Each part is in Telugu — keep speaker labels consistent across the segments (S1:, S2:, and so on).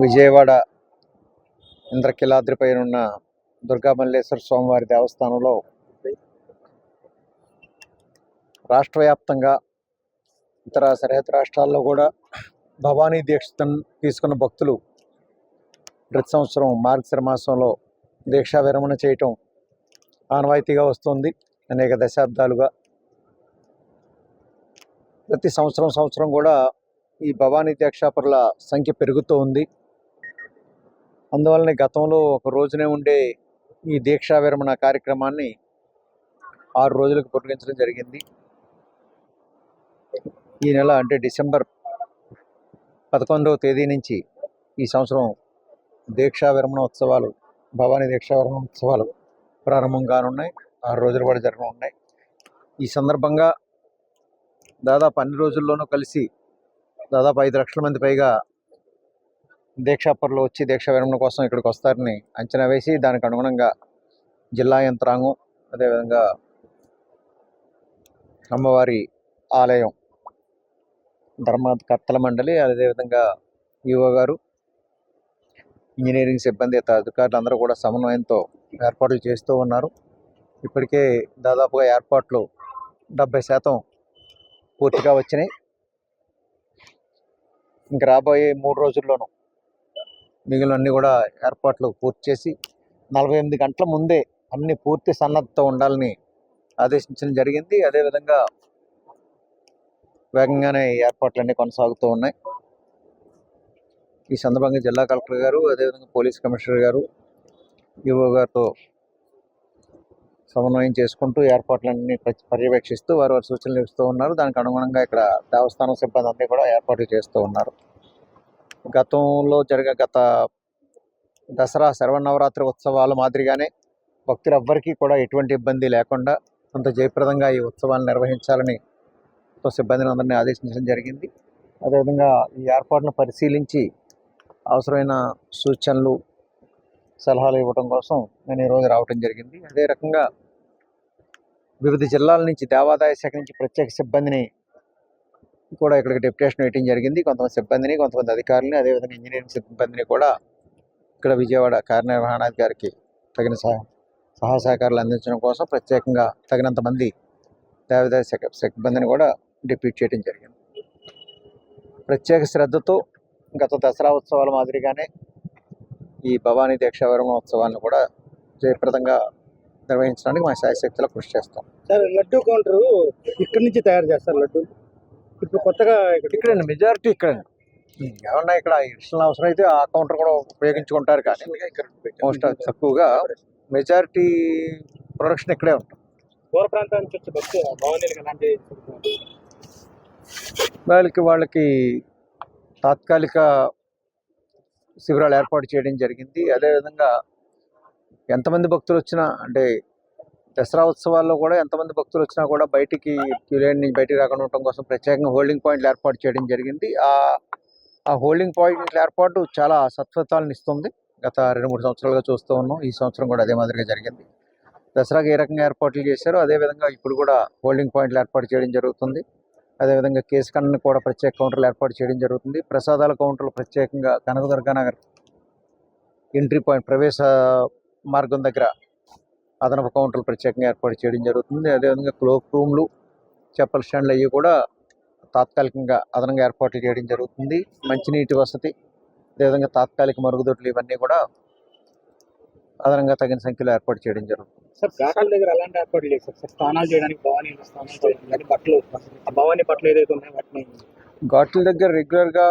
S1: విజయవాడ ఇంద్రకిలాద్రి పైన ఉన్న దుర్గామల్లేశ్వర స్వామివారి దేవస్థానంలో రాష్ట్ర వ్యాప్తంగా ఇతర సరిహద్దు రాష్ట్రాల్లో కూడా భవానీ దీక్షను తీసుకున్న భక్తులు ప్రతి సంవత్సరం మార్గశిర మాసంలో దీక్షా విరమణ చేయటం ఆనవాయితీగా వస్తుంది. అనేక దశాబ్దాలుగా ప్రతి సంవత్సరం సంవత్సరం కూడా ఈ భవానీ దీక్షాపరుల సంఖ్య పెరుగుతూ ఉంది అందువలన గతంలో ఒక రోజునే ఉండే ఈ దీక్షా విరమణ కార్యక్రమాన్ని ఆరు రోజులకు పొడిగించడం జరిగింది. ఈ నెల అంటే డిసెంబర్ పదకొండవ తేదీ నుంచి ఈ సంవత్సరం దీక్షా విరమణ ఉత్సవాలు భవానీ దీక్షా విరమణ ఉత్సవాలు ప్రారంభం కానున్నాయి. ఆరు రోజుల పాటు జరగనున్నాయి ఈ సందర్భంగా దాదాపు అన్ని రోజుల్లోనూ కలిసి దాదాపు ఐదు లక్షల మంది పైగా దీక్షాపరులు వచ్చి దీక్ష విరమణ కోసం ఇక్కడికి వస్తారని అంచనా వేసి దానికి అనుగుణంగా జిల్లా యంత్రాంగం అదేవిధంగా అమ్మవారి ఆలయం ధర్మకర్తల మండలి అదేవిధంగా ఈవో గారు ఇంజనీరింగ్ సిబ్బంది ఇతర అధికారులు అందరూ కూడా సమన్వయంతో ఏర్పాట్లు చేస్తూ ఉన్నారు. ఇప్పటికే దాదాపుగా ఏర్పాట్లు డెబ్బై శాతం పూర్తిగా వచ్చినాయి. ఇంక రాబోయే మూడు రోజుల్లోనూ మిగిలినన్ని కూడా ఏర్పాట్లు పూర్తి చేసి నలభై ఎనిమిది గంటల ముందే అన్ని పూర్తి సన్నద్ధతో ఉండాలని ఆదేశించడం జరిగింది. అదేవిధంగా వేగంగానే ఏర్పాట్లన్నీ కొనసాగుతూ ఉన్నాయి. ఈ సందర్భంగా జిల్లా కలెక్టర్ గారు అదేవిధంగా పోలీస్ కమిషనర్ గారు ఈఓ గారితో సమన్వయం చేసుకుంటూ ఏర్పాట్లన్నీ పర్యవేక్షిస్తూ వారు వారి సూచనలు ఇస్తూ ఉన్నారు. దానికి అనుగుణంగా ఇక్కడ దేవస్థానం సిబ్బంది అంతా కూడా ఏర్పాట్లు చేస్తూ ఉన్నారు. గతంలో జరిగే గత దసరా శరవనవరాత్రి ఉత్సవాల మాదిరిగానే భక్తులెవ్వరికీ కూడా ఎటువంటి ఇబ్బంది లేకుండా కొంత జయప్రదంగా ఈ ఉత్సవాలు నిర్వహించాలని తో సిబ్బందిని అందరినీ ఆదేశించడం జరిగింది. అదేవిధంగా ఈ ఏర్పాటును పరిశీలించి అవసరమైన సూచనలు సలహాలు ఇవ్వడం కోసం నేను ఈరోజు రావడం జరిగింది. అదే రకంగా వివిధ జిల్లాల నుంచి దేవాదాయ శాఖ నుంచి ప్రత్యేక సిబ్బందిని కూడా ఇక్కడికి డెప్యుటేషన్ వేయడం జరిగింది. కొంతమంది సిబ్బందిని కొంతమంది అధికారులని అదేవిధంగా ఇంజనీరింగ్ సిబ్బందిని కూడా ఇక్కడ విజయవాడ కార్యనిర్వహణాధికారికి తగిన సహా సహాయ సహకారాలు అందించడం కోసం ప్రత్యేకంగా తగినంత మంది దేవాదాయ సిబ్బందిని కూడా డిప్యూట్ చేయడం జరిగింది. ప్రత్యేక శ్రద్ధతో గత దసరా ఉత్సవాల మాదిరిగానే ఈ భవానీ దీక్షావరమ ఉత్సవాలను కూడా జయప్రదంగా నిర్వహించడానికి మా శాయశక్తిలో కృషి చేస్తాం.
S2: సార్ లడ్డు కౌంటరు ఇక్కడి నుంచి తయారు చేస్తారు లడ్డూ. ఇప్పుడు కొత్తగా ఇక్కడ
S1: మెజారిటీ ఇక్కడ ఏమన్నా ఇక్కడ ఇష్టం అవసరం అయితే ఆ కౌంటర్ కూడా ఉపయోగించుకుంటారు కానీ మోస్ట్ తక్కువగా మెజారిటీ ప్రొడక్షన్ ఇక్కడే ఉంటుంది.
S2: దూర ప్రాంతాల నుంచి వచ్చే భవనీలకు
S1: వాళ్ళకి వాళ్ళకి తాత్కాలిక శిబిరాలు ఏర్పాటు చేయడం జరిగింది. అదేవిధంగా ఎంతమంది భక్తులు వచ్చినా అంటే దసరా ఉత్సవాల్లో కూడా ఎంతమంది భక్తులు వచ్చినా కూడా బయటికి క్యూ లైన్ నుంచి బయటికి రాకుండా ఉండటం కోసం ప్రత్యేకంగా హోల్డింగ్ పాయింట్లు ఏర్పాటు చేయడం జరిగింది. ఆ ఆ హోల్డింగ్ పాయింట్ల ఏర్పాటు చాలా సత్ఫలితాలను ఇస్తుంది. గత రెండు మూడు సంవత్సరాలుగా చూస్తూ ఉన్నాం. ఈ సంవత్సరం కూడా అదే మాదిరిగా జరిగింది. దసరాకి ఏ రకంగా ఏర్పాట్లు చేశారో అదేవిధంగా ఇప్పుడు కూడా హోల్డింగ్ పాయింట్లు ఏర్పాటు చేయడం జరుగుతుంది. అదేవిధంగా కేసు కన్ను కూడా ప్రత్యేక కౌంటర్లు ఏర్పాటు చేయడం జరుగుతుంది. ప్రసాదాల కౌంటర్లు ప్రత్యేకంగా కనకదుర్గా నగర్ ఎంట్రీ పాయింట్ ప్రవేశ మార్గం దగ్గర అదనపు కౌంటర్లు ప్రత్యేకంగా ఏర్పాటు చేయడం జరుగుతుంది. అదేవిధంగా క్లోక్ రూమ్లు చెప్పల స్టాండ్లు అవి కూడా తాత్కాలికంగా అదనంగా ఏర్పాట్లు చేయడం జరుగుతుంది. మంచినీటి వసతి అదేవిధంగా తాత్కాలిక మరుగుదొడ్లు ఇవన్నీ కూడా అదనంగా తగిన సంఖ్యలో ఏర్పాటు చేయడం జరుగుతుంది.
S2: సార్ ఘాటాల దగ్గర ఎలాంటి ఏర్పాట్లు లేదు సార్. స్నానాలు చేయడానికి భవానీ స్నానాలు చేయడానికి కానీ బట్టలు ఆ భవానీ బట్టలు ఏదైతే ఉన్నాయో వాటిని
S1: ఘాట్ల దగ్గర రెగ్యులర్గా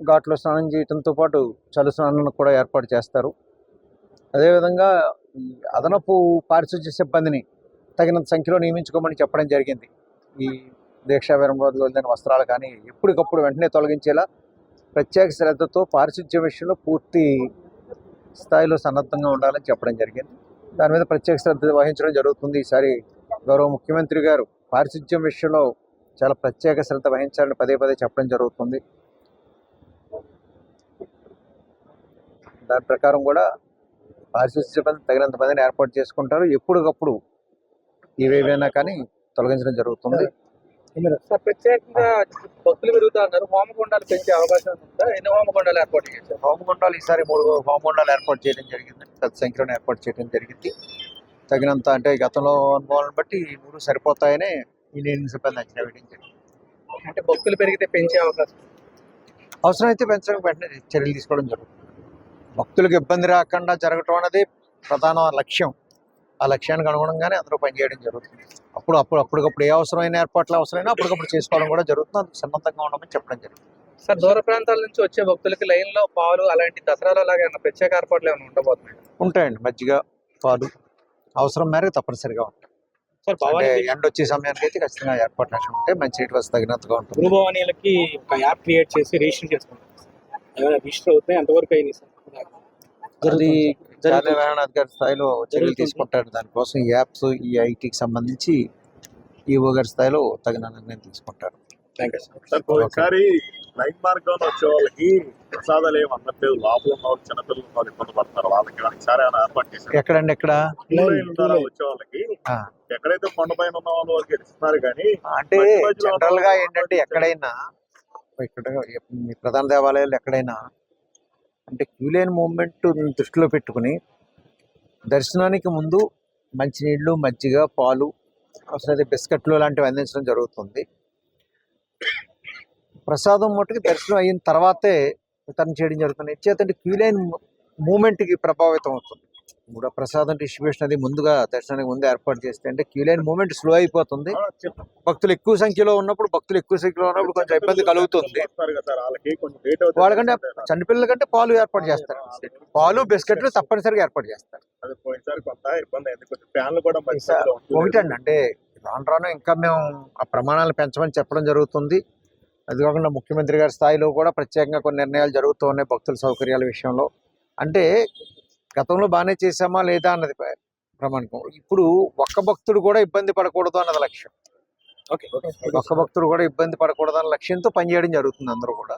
S1: ఘాట్లో స్నానం చేయడంతో పాటు చలి స్నానం కూడా ఏర్పాటు చేస్తారు. అదేవిధంగా అదనపు పారిశుద్ధ్య సిబ్బందిని తగినంత సంఖ్యలో నియమించుకోమని చెప్పడం జరిగింది. ఈ దీక్షా విరమణ వస్త్రాలు కానీ ఎప్పటికప్పుడు వెంటనే తొలగించేలా ప్రత్యేక శ్రద్ధతో పారిశుద్ధ్య విషయంలో పూర్తి స్థాయిలో సన్నద్ధంగా ఉండాలని చెప్పడం జరిగింది. దాని మీద ప్రత్యేక శ్రద్ధ వహించడం జరుగుతుంది. ఈసారి గౌరవ ముఖ్యమంత్రి గారు పారిశుద్ధ్యం విషయంలో చాలా ప్రత్యేక శ్రద్ధ వహించాలని పదే పదే చెప్పడం జరుగుతుంది. దాని ప్రకారం కూడా పారిశుద్ధ్య సిబ్బంది తగినంత మందిని ఏర్పాటు చేసుకుంటారు. ఎప్పటికప్పుడు ఏవేవైనా కానీ తొలగించడం జరుగుతుంది.
S2: ప్రత్యేకంగా భక్తులు హోమగుండాలు పెంచే అవకాశం ఉందా? ఎన్ని హోమగుండాలు ఏర్పాటు చేశారు?
S1: హోమగుండాలు ఈసారి మూడు హోమగుండాలు ఏర్పాటు చేయడం జరిగింది. పెద్ద సంఖ్యలో ఏర్పాటు చేయడం జరిగింది. తగినంత అంటే గతంలో అనుభవాలను బట్టి ఈ మూడు సరిపోతాయని ఇంజనీరింగ్ సిబ్బంది అంచనా వేయడం జరిగింది.
S2: అంటే భక్తులు పెరిగితే పెంచే అవకాశం
S1: అవసరమైతే పెంచడానికి వెంటనే చర్యలు తీసుకోవడం జరుగుతుంది. భక్తులకు ఇబ్బంది రాకుండా జరగటం అనేది ప్రధాన లక్ష్యం. ఆ లక్ష్యానికి అనుగుణంగానే అందరూ పనిచేయడం జరుగుతుంది. అప్పుడు అప్పుడు అప్పటికప్పుడు ఏ అవసరమైన ఏర్పాట్లు అవసరమైనా అప్పటికప్పుడు చేసుకోవడం కూడా జరుగుతుంది. అందుకు సన్నద్ధంగా ఉండమని చెప్పడం జరుగుతుంది.
S2: సార్ దూర ప్రాంతాల నుంచి వచ్చే భక్తులకి లైన్లో పాలు అలాంటి దసరాలో లాగా ఏమైనా ప్రత్యేక ఏర్పాట్లు ఏమైనా ఉండబోతున్నాయి?
S1: ఉంటాయండి. మజ్జిగ పాలు అవసరం మేరకు తప్పనిసరిగా ఉంటాయి. ఎండ వచ్చే సమయానికి అయితే ఖచ్చితంగా ఏర్పాట్లు ఉంటే మంచి నీటి వసతి తగినంతగా ఉంటుంది.
S2: గురు భవానీలకి ఒక యాప్ క్రియేట్ చేసి రిజిస్టర్ చేసుకుంటాం. రిజిస్టర్ అవుతాయి ఎంతవరకు అయినాయి సార్?
S1: అది
S2: జరుగుతుంది.
S1: కార్యనిర్వహణ అధికారి స్థాయిలో చర్యలు. తీసుకుంటారు దానికోసం ఈ యాప్స్ ఈ ఐటీకి సంబంధించి ఈఓ గారి స్థాయిలో తగిన నిర్ణయం
S3: ఒకసారి మార్గంలో వచ్చే వాళ్ళకి ప్రసాదాలు ఏమి అందట్లేదు. లోపల ఉన్న వాళ్ళు చిన్నపిల్లలు ఉన్న వాళ్ళు ఇబ్బంది పడుతున్నారు. వాళ్ళకి ఒకసారి ఏమైనా ఏర్పాటు చేశారు?
S1: ఎక్కడండి ఎక్కడ?
S3: లైన్ ద్వారా వచ్చే వాళ్ళకి. ఎక్కడైతే కొండ పైన ఉన్న వాళ్ళు వాళ్ళకి ఇస్తున్నారు కానీ
S1: అంటే
S3: జనరల్గా
S1: ఏంటంటే ఎక్కడైనా ఇక్కడ మీ ప్రధాన దేవాలయాలు ఎక్కడైనా అంటే క్యూలైన్ మూవ్మెంట్ దృష్టిలో పెట్టుకుని దర్శనానికి ముందు మంచినీళ్ళు మజ్జిగ పాలు అవసరమైతే బిస్కెట్లు లాంటివి అందించడం జరుగుతుంది. ప్రసాదం మట్టుకు దర్శనం అయిన తర్వాతే వితరణ చేయడం జరుగుతుంది. చేతంటే క్యూలైన్ మూమెంట్కి ప్రభావితం అవుతుంది. ఆ ప్రసాదం డిస్ట్రిబ్యూషన్ అది ముందుగా దర్శనానికి ముందు ఏర్పాటు చేస్తే అంటే క్యూలైన్ మూమెంట్ స్లో అయిపోతుంది. భక్తులు ఎక్కువ సంఖ్యలో ఉన్నప్పుడు భక్తులు ఎక్కువ సంఖ్యలో ఉన్నప్పుడు కొంచెం ఇబ్బంది కలుగుతుంది. వాళ్ళకంటే చంటిపిల్లల కంటే పాలు ఏర్పాటు చేస్తారు. పాలు బిస్కెట్లు తప్పనిసరిగా ఏర్పాటు చేస్తారు.
S3: కూడా.
S1: ఒకటండి అంటే రాను రాను ఇంకా మేము ఆ ప్రమాణాలు పెంచమని చెప్పడం జరుగుతుంది. అది కాకుండా ముఖ్యమంత్రి గారి స్థాయిలో కూడా ప్రత్యేకంగా కొన్ని నిర్ణయాలు జరుగుతూ ఉన్నాయి భక్తుల సౌకర్యాల విషయంలో. అంటే గతంలో బాగానే చేశామా లేదా అన్నది ప్ర- ప్రమాణికం ఇప్పుడు ఒక్క భక్తుడు కూడా ఇబ్బంది పడకూడదు అన్నది లక్ష్యం. ఒక్క భక్తుడు కూడా ఇబ్బంది పడకూడదు అన్న లక్ష్యంతో పనిచేయడం జరుగుతుంది అందరూ కూడా.